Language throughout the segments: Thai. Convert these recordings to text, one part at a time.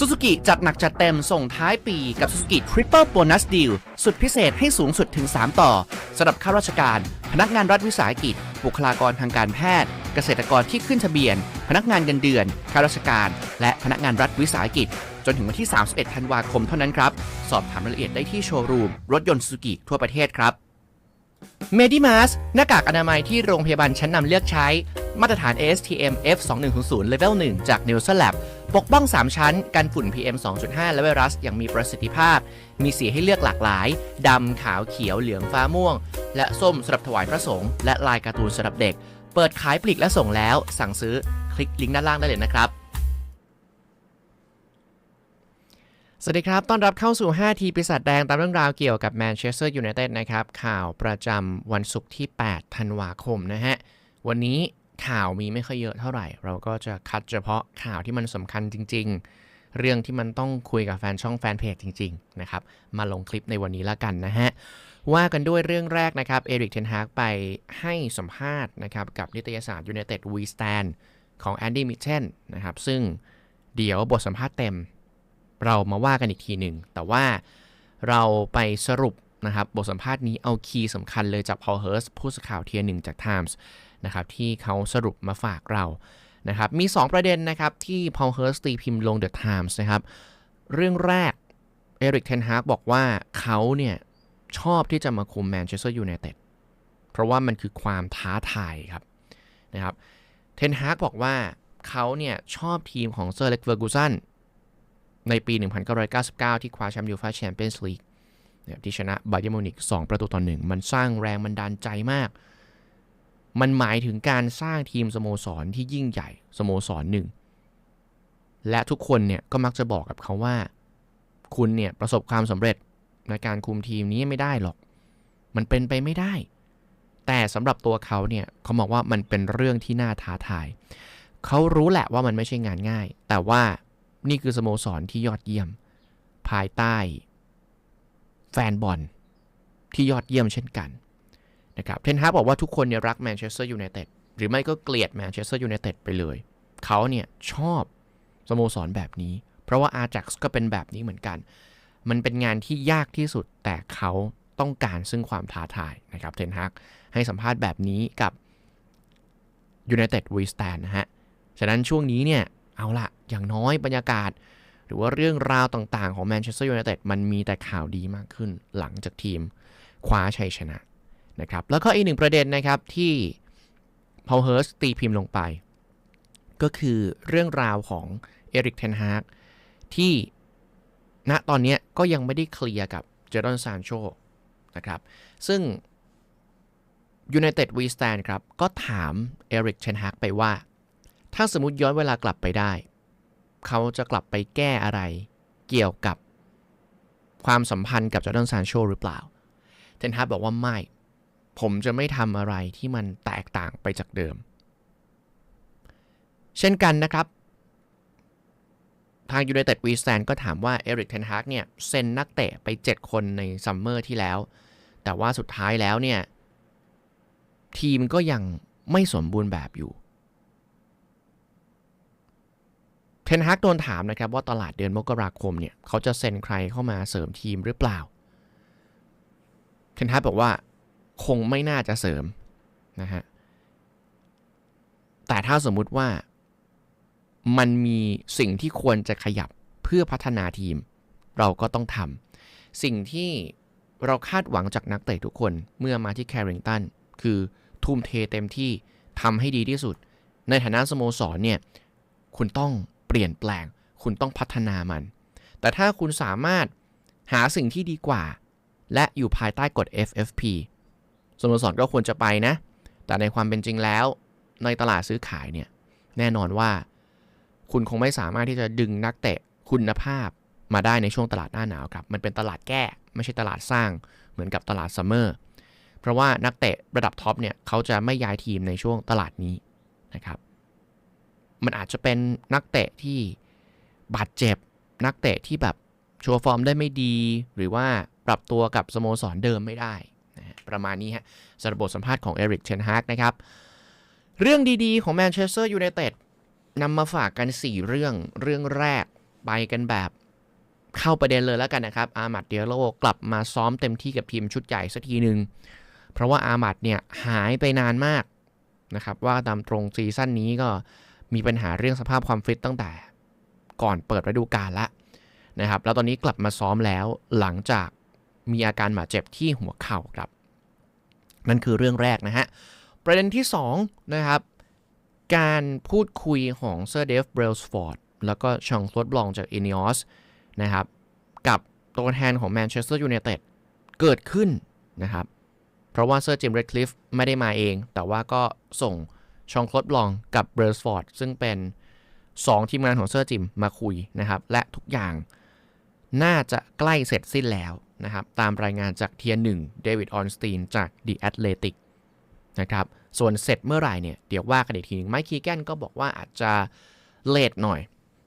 ซูซูกิจัดหนักจัดเต็มส่งท้ายปีกับ Suzuki Triple Bonus Deal สุดพิเศษให้สูงสุดถึง 3 ต่อสำหรับข้าราชการ พนักงานรัฐวิสาหกิจ บุคลากรทางการแพทย์ เกษตรกรที่ขึ้นทะเบียน พนักงานเงินเดือนข้าราชการ และพนักงานรัฐวิสาหกิจ จนถึงวันที่ 31 ธันวาคมเท่านั้นครับ สอบถามรายละเอียดได้ที่โชว์รูมรถยนต์ซูซูกิทั่วประเทศครับ เมดิมาสหน้ากากอนามัยที่โรงพยาบาลชั้นนำเลือกใช้ มาตรฐาน ASTM F2100 Level 1 จาก n e l s o Lab ปกป้อง 3 ชั้น กันฝุ่น PM 2.5 และไวรัสอย่างมีประสิทธิภาพ มีสีให้เลือกหลากหลาย ดำ ขาว เขียว เหลือง ฟ้าม่วง และส้มสำหรับถวายพระสงฆ์ และลายการ์ตูนสำหรับเด็ก เปิดขายปลีกและส่งแล้ว สั่งซื้อ คลิกลิงก์ด้านล่างได้เลยนะครับ สวัสดีครับ ต้อนรับเข้าสู่ 5 ทีปีศาจแดงตามเรื่องราวเกี่ยวกับแมนเชสเตอร์ยูไนเต็ดนะครับ ข่าวประจำวันศุกร์ที่ 8 ธันวาคมนะฮะ วันนี้ข่าวมีไม่ค่อยเยอะเท่าไหร่ เราก็จะคัดเฉพาะข่าวที่มันสำคัญจริง ๆ เรื่องที่มันต้องคุยกับแฟนช่องแฟนเพจจริง ๆ นะครับ มาลงคลิปในวันนี้ละกันนะฮะ ว่ากันด้วยเรื่องแรกนะครับ เอริกเทนฮากไปให้สัมภาษณ์นะครับกับนิตยสารยูไนเต็ดวีสแตนของแอนดี้มิเชนนะครับ ซึ่งเดี๋ยวบทสัมภาษณ์เต็ม เรามาว่ากันอีกทีหนึ่ง แต่ว่าเราไปสรุปนะครับบทสัมภาษณ์นี้เอาคีย์สำคัญเลยจากพอลเฮิร์สผู้สื่อข่าวเทียร์หนึ่งจาก Times นะครับที่เขาสรุปมาฝากเรานะครับมี 2 ประเด็นนะครับที่พอลเฮิร์สตีพิมพ์ลง The Times นะครับเรื่องแรกเอริกเทนฮากบอกว่าเขาเนี่ยชอบที่จะมาคุมแมนเชสเตอร์ยูไนเต็ดเพราะว่ามันคือความท้าทายครับนะครับเทนฮากบอกว่าเขาเนี่ยชอบทีมของเซอร์เล็กเวอร์กูสัน ในปี 1999 ที่คว้าแชมป์ยูฟ่าแชมเปี้ยนส์ลีกที่ชนะบาเยร์มูนิก2ประตูต่อหนึ่งมันสร้างแรงบันดาลใจมาก มันหมายถึงการสร้างทีมสโมสรที่ยิ่งใหญ่สโมสรหนึ่ง และทุกคนเนี่ยก็มักจะบอกกับเขาว่า คุณเนี่ยประสบความสำเร็จในการคุมทีมนี้ไม่ได้หรอก มันเป็นไปไม่ได้ แต่สำหรับตัวเขาเนี่ยเขาบอกว่ามันเป็นเรื่องที่น่าท้าทาย เขารู้แหละว่ามันไม่ใช่งานง่าย แต่ว่า นี่คือสโมสรที่ยอดเยี่ยม ภายใต้ แฟนบอลที่ยอดเยี่ยมเช่นกันนะครับเทนฮาบอกว่าทุกคนเนี่ยรักแมนเชสเตอร์ยูไนเต็ดหรือไม่ก็เกลียดแมนเชสเตอร์ยูไนเต็ดไปเลย เขาเนี่ยชอบสโมสรแบบนี้ เพราะว่าอาจักก็เป็นแบบนี้เหมือนกัน มันเป็นงานที่ยากที่สุดแต่เขาต้องการซึ่งความท้าทายนะครับเทนฮากให้สัมภาษณ์แบบนี้กับยูไนเต็ดวีสแตนนะฮะ ฉะนั้นช่วงนี้เนี่ย เอาละ อย่างน้อยบรรยากาศ หรือว่าเรื่องราวต่างๆ ของแมนเชสเตอร์ยูไนเต็ดมันมีแต่ข่าวดีมากขึ้นหลังจากทีมคว้าชัยชนะนะครับแล้วก็อีกหนึ่งประเด็นนะครับที่พอลเฮิร์สตีพิมพ์ลงไป ก็คือเรื่องราวของเอริกเทนฮากที่ณตอนนี้ก็ยังไม่ได้เคลียร์กับเจอร์ดอนซานโชนะครับ ซึ่งยูไนเต็ดวีสแตนครับ ก็ถามเอริกเทนฮากไปว่า ถ้าสมมติย้อนเวลากลับไปได้ เขาจะกลับไปแก้อะไรเกี่ยวกับความสัมพันธ์กับจอร์แดนซานโชหรือเปล่า เทนฮาร์บอกว่าไม่ ผมจะไม่ทำอะไรที่มันแตกต่างไปจากเดิม เช่นกันนะครับ ทางยูไนเต็ดวีสแตนก็ถามว่าเอริกเทนฮากเนี่ยเซ็นนักเตะไป 7 คนในซัมเมอร์ที่แล้ว แต่ว่าสุดท้ายแล้วเนี่ย ทีมก็ยังไม่สมบูรณ์แบบอยู่ เทนฮากโดนถามนะครับว่าตลาดเดือนมกราคมเนี่ยเขาจะเซ็นใครเข้ามาเสริมทีมหรือเปล่า เทนฮากบอกว่าคงไม่น่าจะเสริมนะฮะ แต่ถ้าสมมุติว่ามันมีสิ่งที่ควรจะขยับเพื่อพัฒนาทีม เราก็ต้องทำสิ่งที่เราคาดหวังจากนักเตะทุกคนเมื่อมาที่แคริงตันคือทุ่มเทเต็มที่ทำให้ดีที่สุด ในฐานะสโมสรเนี่ย คุณต้อง เปลี่ยนแปลง คุณต้องพัฒนามัน แต่ถ้าคุณสามารถหาสิ่งที่ดีกว่า และอยู่ภายใต้กฎ FFP สโมสรก็ควรจะไปนะ แต่ในความเป็นจริงแล้ว ในตลาดซื้อขายเนี่ย แน่นอนว่า คุณคงไม่สามารถที่จะดึงนักเตะคุณภาพมาได้ในช่วงตลาดหน้าหนาวครับ มันเป็นตลาดแก้ ไม่ใช่ตลาดสร้างเหมือนกับตลาดซัมเมอร์ เพราะว่านักเตะระดับท็อปเนี่ยเขาจะไม่ย้ายทีมในช่วงตลาดนี้นะครับ มันอาจจะเป็นนักเตะที่บาดเจ็บ นักเตะที่แบบโชว์ฟอร์มได้ไม่ดี หรือว่าปรับตัวกับสโมสรเดิมไม่ได้นะประมาณนี้ฮะสำหรับบทสัมภาษณ์ของเอริกเชนฮากนะครับ เรื่องดีๆของแมนเชสเตอร์ยูไนเต็ดนำมาฝากกัน 4 เรื่องเรื่องแรกไปกันแบบเข้าประเด็นเลยแล้วกันนะครับ อามัดเดียโลกลับมาซ้อมเต็มที่กับทีมชุดใหญ่สักทีหนึ่งเพราะว่าอามัดเนี่ยหายไปนานมากนะครับ ว่าตามตรงซีซั่นนี้ก็ มีปัญหาเรื่องสภาพความฟิตตั้งแต่ก่อนเปิดฤดูกาลละนะครับ แล้วตอนนี้กลับมาซ้อมแล้วหลังจากมีอาการบาดเจ็บที่หัวเข่าครับ นั่นคือเรื่องแรกนะฮะ ประเด็นที่2นะครับการพูดคุยของเซอร์เดฟเบรลส์ฟอร์ดแล้วก็ชองคลดบลองจากอินิออสนะครับ กับตัวแทนของแมนเชสเตอร์ยูไนเต็ดเกิดขึ้นนะครับ เพราะว่าเซอร์จิมเรดคลิฟไม่ได้มาเอง แต่ว่าก็ส่ง ชองคลดบลองกับเบรสฟอร์ดซึ่งเป็น 2 ทีมงานของเซอร์จิมมาคุยนะครับ และทุกอย่างน่าจะใกล้เสร็จสิ้นแล้วนะครับ ตามรายงานจากเทียร์หนึ่งเดวิดออนสตีนจาก The Athletic นะครับ ส่วนเสร็จเมื่อไหร่เนี่ย เดี๋ยวว่ากันอีกทีนึงไมค์คีแกนก็บอกว่าอาจจะเลทหน่อย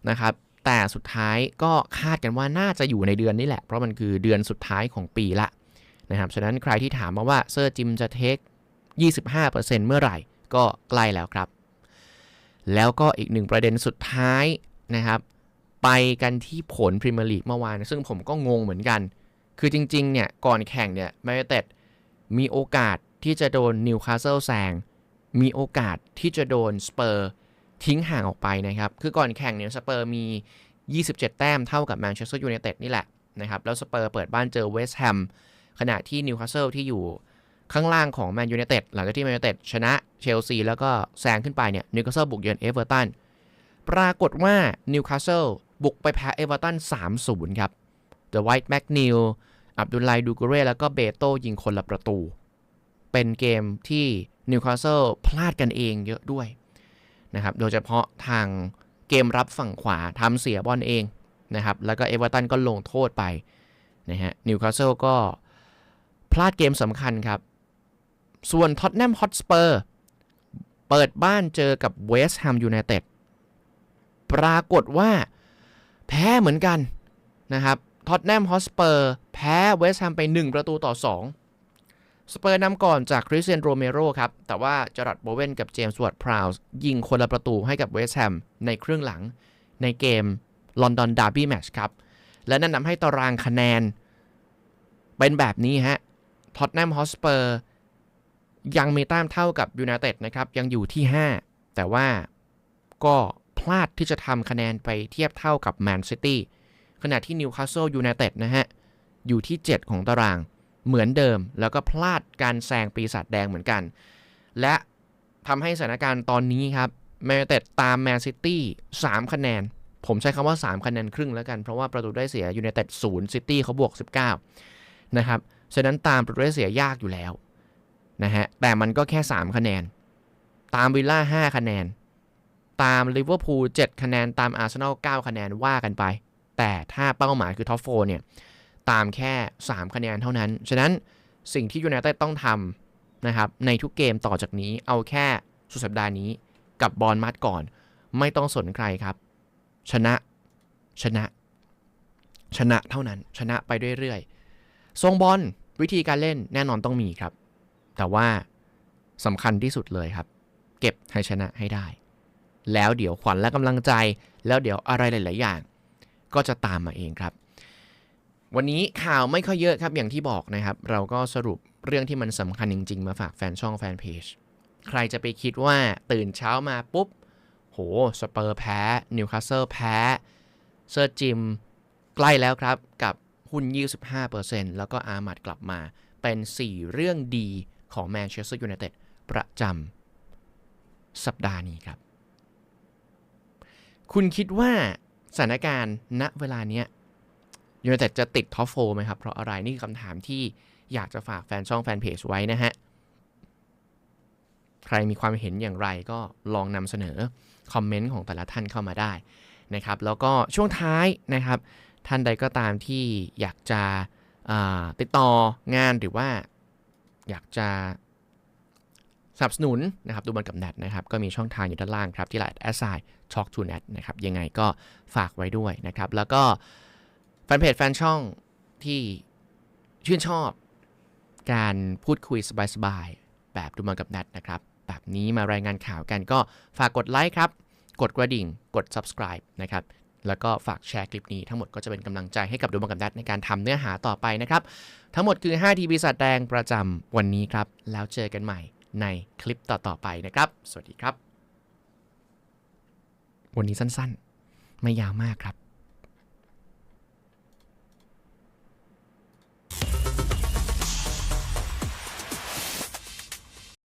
นะครับ แต่สุดท้ายก็คาดกันว่าน่าจะอยู่ในเดือนนี้แหละ เพราะมันคือเดือนสุดท้ายของปีละนะครับ ฉะนั้นใครที่ถามมาว่าเซอร์จิมจะเทค 25%เมื่อไหร่ ก็ใกล้แล้วครับ แล้วก็อีกหนึ่งประเด็นสุดท้ายนะครับ ไปกันที่ผลพรีเมียร์ลีกเมื่อวาน ซึ่งผมก็งงเหมือนกัน คือจริงๆเนี่ยก่อนแข่งเนี่ยแมนยูเต็ดมีโอกาสที่จะโดนนิวคาสเซิลแซงมีโอกาสที่จะโดนสเปอร์ทิ้งห่างออกไปนะครับ คือก่อนแข่งเนี่ยสเปอร์มี 27 แต้มเท่ากับแมนเชสเตอร์ยูไนเต็ดนี่แหละนะครับ แล้วสเปอร์เปิดบ้านเจอเวสต์แฮมขณะที่นิวคาสเซิลที่อยู่ ข้างล่างของแมนยูไนเต็ดหลังจากที่แมนยูไนเต็ดชนะเชลซีแล้วก็แซงขึ้นไปเนี่ยนิวคาสเซิลบุกเยือนเอเวอร์ตันปรากฏว่านิวคาสเซิลบุกไปแพ้เอเวอร์ตัน3-0 ครับเดอะไวท์แมกนิลอับดุลไลดูกุเร่แล้วก็เบโตยิงคนละประตู เป็นเกมที่นิวคาสเซิลพลาดกันเองเยอะด้วยนะครับโดยเฉพาะทางเกมรับฝั่งขวาทำเสียบอลเองนะครับแล้วก็เอเวอร์ตันก็ลงโทษไปนะฮะนิวคาสเซิลก็พลาดเกมสำคัญครับ ส่วนท็อตแนมฮอตสเปอร์เปิดบ้านเจอกับเวสต์แฮมยูไนเต็ดปรากฏว่าแพ้เหมือนกันนะครับท็อตแนมฮอตสเปอร์แพ้เวสต์แฮมไป 1 ประตูต่อ 2 สเปอร์นำก่อนจากคริสเตียนโรเมโรครับ แต่ว่าจอรัดโบเวนกับเจมส์วอร์ดพราวส์ยิงคนละประตูให้กับเวสต์แฮมในครึ่งหลังในเกมลอนดอนดาร์บี้แมชครับ และนั่นทำให้ตารางคะแนน เป็นแบบนี้ฮะท็อตแนมฮอตสเปอร์ ยังมีแต้มเท่ากับยูไนเต็ดนะครับยังอยู่ที่ 5 แต่ว่าก็พลาดที่จะทำคะแนนไปเทียบเท่ากับแมนซิตี้ขณะที่นิวคาสเซิลยูไนเต็ดนะฮะ อยู่ที่ 7 ของตารางเหมือนเดิม แล้วก็พลาดการแซงปีศาจแดงเหมือนกัน และทำให้สถานการณ์ตอนนี้ครับแมนเต็ดตามแมนซิตี้3คะแนน ผมใช้คำว่า 3 คะแนนครึ่งแล้วกัน เพราะว่าประตูได้เสียยูไนเต็ดศูนย์ซิตี้เขาบวก 19 นะครับฉะนั้นตามประตูได้เสียยากอยู่แล้ว นะฮะ แต่มันก็แค่ 3 คะแนน ตามวิลล่า 5 คะแนน ตามลิเวอร์พูล7คะแนน ตามอาร์เซนอล9คะแนนว่ากันไป แต่ถ้าเป้าหมายคือท็อปโฟเนี่ย ตามแค่ 3 คะแนนเท่านั้น ฉะนั้นสิ่งที่ยูไนเต็ดต้องทำนะครับ ในทุกเกมต่อจากนี้ เอาแค่สุดสัปดาห์นี้กับบอลมัดก่อน ไม่ต้องสนใครครับ ชนะ ชนะ ชนะเท่านั้น ชนะไปเรื่อยๆทรงบอลวิธีการเล่นแน่นอนต้องมีครับ แต่ว่าสำคัญที่สุดเลยครับ เก็บให้ชนะให้ได้ แล้วเดี๋ยวขวัญและกำลังใจ แล้วเดี๋ยวอะไรหลาย ๆ อย่าง ก็จะตามมาเองครับ วันนี้ข่าวไม่ค่อยเยอะครับอย่างที่บอกนะครับ เราก็สรุปเรื่องที่มันสำคัญจริง ๆ มาฝากแฟนช่องแฟนเพจใครจะไปคิดว่าตื่นเช้ามาปุ๊บ โห สเปอร์แพ้ นิวคาสเซิลแพ้ เซอร์จิม ใกล้แล้วครับ กับหุ้น 25%แล้วก็อาร์มัดกลับมาเป็น 4 เรื่องดี ของแมนเชสเตอร์ยูไนเต็ดประจำสัปดาห์นี้ครับ คุณคิดว่าสถานการณ์ณเวลาเนี้ยยูไนเต็ดจะติดท็อปโฟไหมครับ เพราะอะไรนี่คือคำถามที่อยากจะฝากแฟนช่องแฟนเพจไว้นะฮะ ใครมีความเห็นอย่างไรก็ลองนำเสนอ คอมเมนต์ของแต่ละท่านเข้ามาได้นะครับ แล้วก็ช่วงท้ายนะครับ ท่านใดก็ตามที่อยากจะติดต่องานหรือว่า อยากจะสนับสนุนนะครับดูบอลกับแนทนะครับก็มีช่องทางอยู่ด้านล่างครับที่ไลน์แอสไซช็อกทูแนทนะครับยังไงก็ฝากไว้ด้วยนะครับ แล้วก็แฟนเพจแฟนช่องที่ชื่นชอบการพูดคุยสบายๆ แบบดูบอลกับแนทนะครับ แบบนี้มารายงานข่าวกันก็ฝากกดไลค์ครับ กดกระดิ่ง กด subscribe นะครับ แล้วก็ฝากแชร์คลิปนี้ทั้งหมดก็จะเป็นกำลังใจให้กับดูบังกับดัดในการทำเนื้อหาต่อไปนะครับ ทั้งหมดคือ 5 ทีวีสัตว์แดงประจำวันนี้ครับ แล้วเจอกันใหม่ในคลิปต่อๆไปนะครับ สวัสดีครับ วันนี้สั้นๆ ไม่ยาวมากครับ